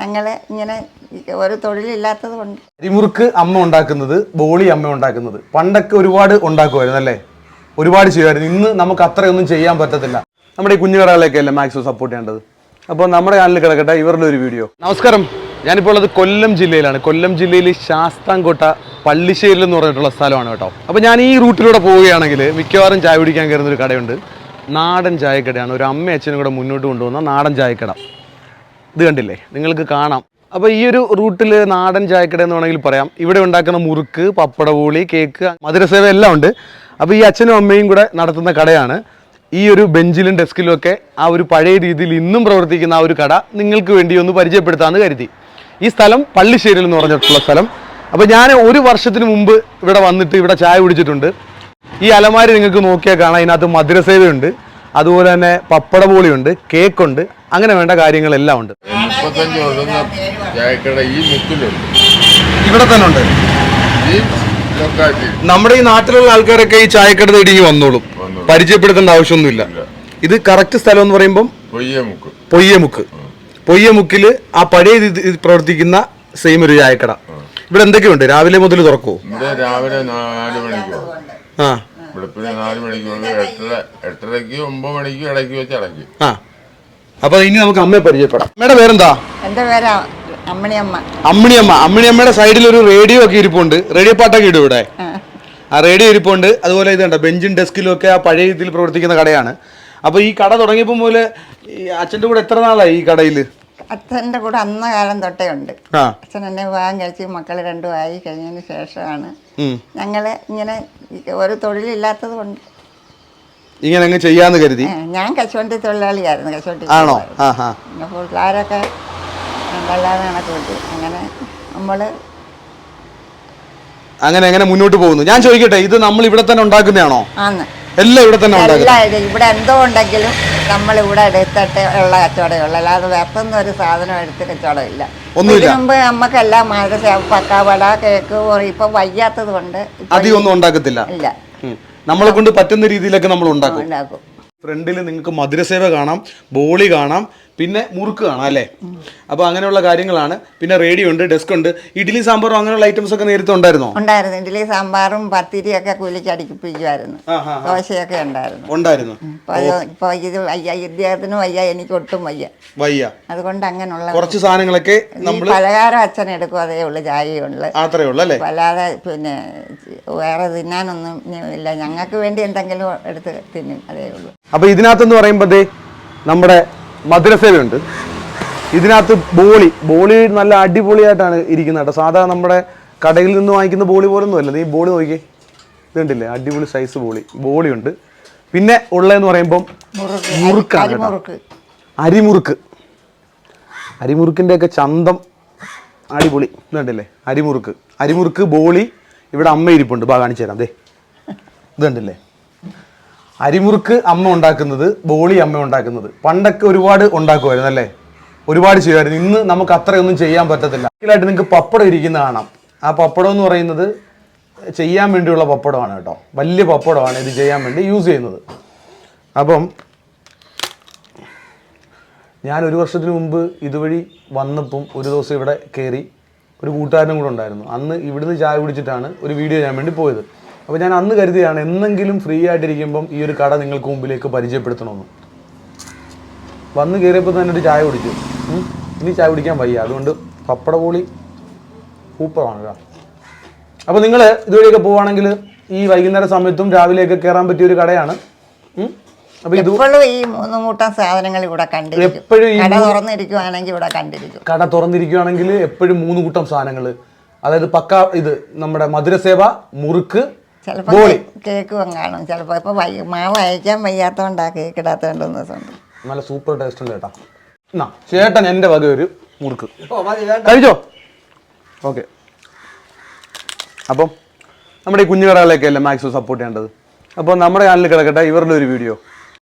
ഞങ്ങൾ ഇങ്ങനെ ഒരു തൊഴിലില്ലാത്തത് കൊണ്ട്. അരിമുറുക്ക് അമ്മ ഉണ്ടാക്കുന്നത് ബോളി അമ്മ ഉണ്ടാക്കുന്നത്. പണ്ടൊക്കെ ഒരുപാട് ഉണ്ടാക്കുമായിരുന്നു അല്ലേ? ഒരുപാട് ചെയ്യുമായിരുന്നു. ഇന്ന് നമുക്ക് അത്രയൊന്നും ചെയ്യാൻ പറ്റത്തില്ല. നമ്മുടെ ഈ കുഞ്ഞു അല്ലേ മാക്സിമം സപ്പോർട്ട് ചെയ്യേണ്ടത്? അപ്പോൾ നമ്മുടെ ചാനലിൽ കിടക്കട്ടെ ഇവരുടെ ഒരു വീഡിയോ നമസ്കാരം. ഞാനിപ്പോൾ ഉള്ളത് കൊല്ലം ജില്ലയിലാണ്. കൊല്ലം ജില്ലയിൽ ശാസ്താംകോട്ട പള്ളിശ്ശേരിൽ എന്ന് പറഞ്ഞിട്ടുള്ള സ്ഥലമാണ് കേട്ടോ. അപ്പോൾ ഞാൻ ഈ റൂട്ടിലൂടെ പോവുകയാണെങ്കിൽ മിക്കവാറും ചായ കുടിക്കാൻ കയറുന്ന ഒരു കടയുണ്ട്. നാടൻ ചായക്കടയാണ്. ഒരു അമ്മ അച്ഛനും കൂടെ മുന്നോട്ട് കൊണ്ടുപോകുന്ന നാടൻ ചായക്കട. ഇത് കണ്ടില്ലേ? നിങ്ങൾക്ക് കാണാം. അപ്പോൾ ഈ ഒരു റൂട്ടിൽ നാടൻ ചായക്കട എന്ന് വേണമെങ്കിൽ പറയാം. ഇവിടെ ഉണ്ടാക്കുന്ന മുറുക്ക് പപ്പടപൂളി കേക്ക് മധുരസേവ എല്ലാം ഉണ്ട്. അപ്പോൾ ഈ അച്ഛനും അമ്മയും കൂടെ നടത്തുന്ന കടയാണ്. ഈ ഒരു ബെഞ്ചിലും ഡെസ്കിലും ഒക്കെ ആ ഒരു പഴയ രീതിയിൽ ഇന്നും പ്രവർത്തിക്കുന്ന ആ ഒരു കട നിങ്ങൾക്ക് വേണ്ടി ഒന്ന് പരിചയപ്പെടുത്താമെന്ന് കരുതി. ഈ സ്ഥലം പള്ളിശ്ശേരിയിൽ എന്ന് പറഞ്ഞിട്ടുള്ള സ്ഥലം. അപ്പോൾ ഞാൻ ഒരു വർഷത്തിന് മുമ്പ് ഇവിടെ വന്നിട്ട് ഇവിടെ ചായ കുടിച്ചിട്ടുണ്ട്. ഈ അലമാരി നിങ്ങൾക്ക് നോക്കിയാൽ കാണാം. ഇതിനകത്ത് മധുരസേവയുണ്ട്. അതുപോലെ തന്നെ പപ്പടപോളിയുണ്ട് കേക്കുണ്ട്. അങ്ങനെ വേണ്ട കാര്യങ്ങളെല്ലാം ഉണ്ട്. ഇവിടെ തന്നെ ഉണ്ട്. നമ്മുടെ ഈ നാട്ടിലുള്ള ആൾക്കാരൊക്കെ ഈ ചായക്കട തേടി വന്നോളും. പരിചയപ്പെടുത്തേണ്ട ആവശ്യമൊന്നുമില്ല. ഇത് കറക്റ്റ് സ്ഥലം എന്ന് പറയുമ്പം പൊയ്യ മുക്ക്. പൊയ്യമുക്ക് പൊയ്യമുക്കിൽ ആ. പഴയ പ്രവർത്തിക്കുന്ന സെയിം ഒരു ചായക്കട. ഇവിടെ എന്തൊക്കെയുണ്ട്? രാവിലെ മുതൽ തുറക്കോ രാവിലെ നാല് മണിക്ക് ആ. വെളുപ്പിനെ നാല് മണിക്ക് എട്ടര എട്ടരയ്ക്ക് ഒമ്പത് മണിക്ക് ഇടയ്ക്ക് വെച്ച് അടയ്ക്കും. ആ. അപ്പൊ ഇനി നമുക്ക് അമ്മയെ പരിചയപ്പെടാം. അമ്മയുടെ പേരെന്താ? എന്റെ പേരാ അമ്മണിയമ്മ. അമ്മിണിയമ്മ. അമ്മിണിയമ്മയുടെ സൈഡിൽ ഒരു റേഡിയോ ഒക്കെ ഇരിപ്പുണ്ട്. റേഡിയോ പാട്ടൊക്കെ ഇടും ഇവിടെ. ആ. റേഡിയോ ഇരിപ്പുണ്ട്. അതുപോലെ ഇതുണ്ട്. ബെഞ്ചും ഡെസ്കിലും ഒക്കെ ആ പഴയ രീതിയിൽ പ്രവർത്തിക്കുന്ന കടയാണ്. അപ്പൊ ഈ കട തുടങ്ങിയപ്പോൾ മുതൽ ഈ അച്ഛന്റെ കൂടെ എത്ര നാളായി ഈ കടയിൽ? അച്ഛന്റെ കൂടെ അന്ന കാലം തൊട്ടേ ഉണ്ട്. ആ. അച്ഛൻ എന്നെ വിവാഹം കഴിച്ച് മക്കൾ രണ്ടും ആയി കഴിഞ്ഞതിന് ശേഷമാണ് ഞങ്ങൾ ഞങ്ങൾ ഇങ്ങനെ ഒരു തൊഴിലില്ലാത്തത് കൊണ്ട് ഇങ്ങനെ അങ്ങ് ചെയ്യാന്ന് കരുതി. ഞാൻ കശുവണ്ടി തൊഴിലാളിയായിരുന്നു കശുവണ്ടി ആണോ? ആ ആ പിന്നെ പിള്ളേരൊക്കെ വല്ലാതെ കണക്ക് കിട്ടി അങ്ങനെ നമ്മൾ അങ്ങനെ അങ്ങനെ മുന്നോട്ട് പോകുന്നു? ഞാൻ ചോദിക്കട്ടെ ഇത് നമ്മൾ ഇവിടെ തന്നെ ഉണ്ടാക്കുന്നതാണോ? ആന്ന്. എല്ലാം ഇവിടെ തന്നെ ഉണ്ടാക്കുന്നത്. എല്ലാം ഇത് ഇവിടെ എന്തോ ഉണ്ടെങ്കിലും നമ്മൾ ഇവിടെ എടുത്തിട്ട് ഉള്ള കച്ചവടമുള്ളൂ അല്ലാതെ വേർത്തൊന്നും ഒരു സാധനം എടുത്ത് കച്ചവടമില്ല. ഒന്നുമില്ല. മുമ്പ് മുമ്പ് നമുക്കെല്ലാം മാറി പക്കാവട കേക്ക് ഇപ്പൊ വയ്യാത്തത് കൊണ്ട് ഇപ്പൊ അധികം ഒന്നും ഉണ്ടാക്കത്തില്ല. ഇല്ല. ഉം. നമ്മളെ കൊണ്ട് പറ്റുന്ന രീതിയിലൊക്കെ നമ്മൾ ഉണ്ടാക്കും. ഉണ്ടാക്കും. ഫ്രണ്ടിൽ നിങ്ങൾക്ക് മധുരസേവ കാണാം ബോളി കാണാം പിന്നെ മുറുക്ക് കാണാം അല്ലേ? അപ്പോൾ അങ്ങനെയുള്ള കാര്യങ്ങളാണ്. പിന്നെ റേഡിയോ ഉണ്ട് ഡെസ്ക് ഉണ്ട്. ഇഡ്ഡലി സാമ്പാറും അങ്ങനെയുള്ള ഐറ്റംസ് ഒക്കെ നേരത്തെ ഉണ്ടായിരുന്നോ? ഉണ്ടായിരുന്നു. ഇഡ്ഡലി സാമ്പാറും പത്തിരിയൊക്കെ കൂലിക്ക് അടിപ്പിക്കുമായിരുന്നു ദോശയൊക്കെ ഉണ്ടായിരുന്നു. ഉണ്ടായിരുന്നു. ഇപ്പോൾ ഇത് വയ്യ ഇദ്ദേഹത്തിനും വയ്യ എനിക്ക് ഒട്ടും വയ്യ. വയ്യ. അതുകൊണ്ട് അങ്ങനെയുള്ള കുറച്ച് സാധനങ്ങളൊക്കെ നമ്മൾ പലഹാരം അച്ഛൻ എടുക്കും അതേ ഉള്ളൂ ചായയുള്ളു അത്രേ ഉള്ളൂ അല്ലേ? അല്ലാതെ പിന്നെ വേറെ തിന്നാനൊന്നും ഇല്ല. ഞങ്ങൾക്ക് വേണ്ടി എന്തെങ്കിലും എടുത്ത് തിന്നും അതേ ഉള്ളൂ. അപ്പോൾ ഇതിനകത്തെന്ന് പറയുമ്പോൾ നമ്മുടെ മധുരസേവയുണ്ട്. ഇതിനകത്ത് ബോളി ബോളി നല്ല അടിപൊളിയായിട്ടാണ് ഇരിക്കുന്നത് കേട്ടോ. സാധാ നമ്മുടെ കടയിൽ നിന്ന് വാങ്ങിക്കുന്ന ബോളി പോലൊന്നും അല്ല. നീ ബോളി നോക്കിയേ. ഇതുണ്ടല്ലേ? അടിപൊളി സൈസ് ബോളി. ബോളിയുണ്ട്. പിന്നെ ഉള്ളതെന്ന് പറയുമ്പം മുറുക്ക് മുറുക്കാണ് കേട്ടോ. അരിമുറുക്ക്. അരിമുറുക്ക്. അരിമുറുക്കിന്റെ ഒക്കെ ചന്തം അടിപൊളി. ഇതുണ്ടല്ലേ? അരിമുറുക്ക്. അരിമുറുക്ക് ബോളി. ഇവിടെ അമ്മ ഇരിപ്പുണ്ട്. ബാ കാണിച്ചു തരാം അതെ ഇതുണ്ടല്ലേ? അരിമുറുക്ക് അമ്മ ഉണ്ടാക്കുന്നത് ബോളി അമ്മ ഉണ്ടാക്കുന്നത്. പണ്ടൊക്കെ ഒരുപാട് ഉണ്ടാക്കുമായിരുന്നു അല്ലേ? ഒരുപാട് ചെയ്യുമായിരുന്നു. ഇന്ന് നമുക്ക് അത്രയൊന്നും ചെയ്യാൻ പറ്റത്തില്ല. ആയിട്ട് നിങ്ങൾക്ക് പപ്പടം ഇരിക്കുന്ന കാണാം. ആ പപ്പടം എന്ന് പറയുന്നത് ചെയ്യാൻ വേണ്ടിയുള്ള പപ്പടമാണ് കേട്ടോ. വലിയ പപ്പടമാണ് ഇത് ചെയ്യാൻ വേണ്ടി യൂസ് ചെയ്യുന്നത്. അപ്പം ഞാൻ ഒരു വർഷത്തിന് മുമ്പ് ഇതുവഴി വന്നപ്പം ഒരു ദിവസം ഇവിടെ കയറി ഒരു കൂട്ടുകാരനും കൂടെ ഉണ്ടായിരുന്നു. അന്ന് ഇവിടുന്ന് ചായ കുടിച്ചിട്ടാണ് ഒരു വീഡിയോ ചെയ്യാൻ വേണ്ടി പോയത്. അപ്പോൾ ഞാൻ അന്ന് കരുതിയാണ് എന്നെങ്കിലും ഫ്രീ ആയിട്ടിരിക്കുമ്പം ഈ ഒരു കട നിങ്ങൾക്ക് മുമ്പിലേക്ക് പരിചയപ്പെടുത്തണമെന്ന്. വന്ന് കയറിയപ്പോൾ തന്നെ ഒരു ചായ കുടിച്ചു. ഇനി ചായ കുടിക്കാൻ വയ്യ. അതുകൊണ്ട് പപ്പടപൊളി സൂപ്പറാണ് കേട്ടോ. അപ്പോൾ നിങ്ങൾ ഇതുവഴിയൊക്കെ പോവുകയാണെങ്കിൽ ഈ വൈകുന്നേര സമയത്തും രാവിലെയൊക്കെ കയറാൻ പറ്റിയ ഒരു കടയാണ്. ഈ മൂന്ന് കൂട്ടം സാധനങ്ങൾ ഇവിടെ കണ്ടിരിക്കും. എപ്പോഴും കട തുറന്നിരിക്കുവാണെങ്കിൽ ഇവിടെ കണ്ടിരിക്കും. കട തുറന്നിരിക്കുകയാണെങ്കിൽ എപ്പോഴും മൂന്ന് കൂട്ടം സാധനങ്ങൾ അതായത് പക്ക ഇത് നമ്മുടെ മധുരസേവ മുറുക്ക് ചിലപ്പോൾ കേക്ക് കാണും ചിലപ്പോൾ ഇപ്പൊ വൈ- മാവ് അയക്കാൻ വയ്യാത്തോണ്ടാ കേക്ക് ഇടാത്തോണ്ട് ദിവസമുണ്ട് നല്ല സൂപ്പർ ടേസ്റ്റ് ഉണ്ട് ചേട്ടാ എന്നാ ചേട്ടൻ എന്റെ വക ഒരു മുറുക്ക്. കഴിച്ചോ? ഓക്കെ. അപ്പം നമ്മുടെ ഈ കുഞ്ഞു കടകളെയൊക്കെ അല്ലേ മാക്സിമം സപ്പോർട്ട് ചെയ്യേണ്ടത്? അപ്പോൾ നമ്മുടെ ചാനലിൽ കിടക്കട്ടെ ഇവരുടെ ഒരു വീഡിയോ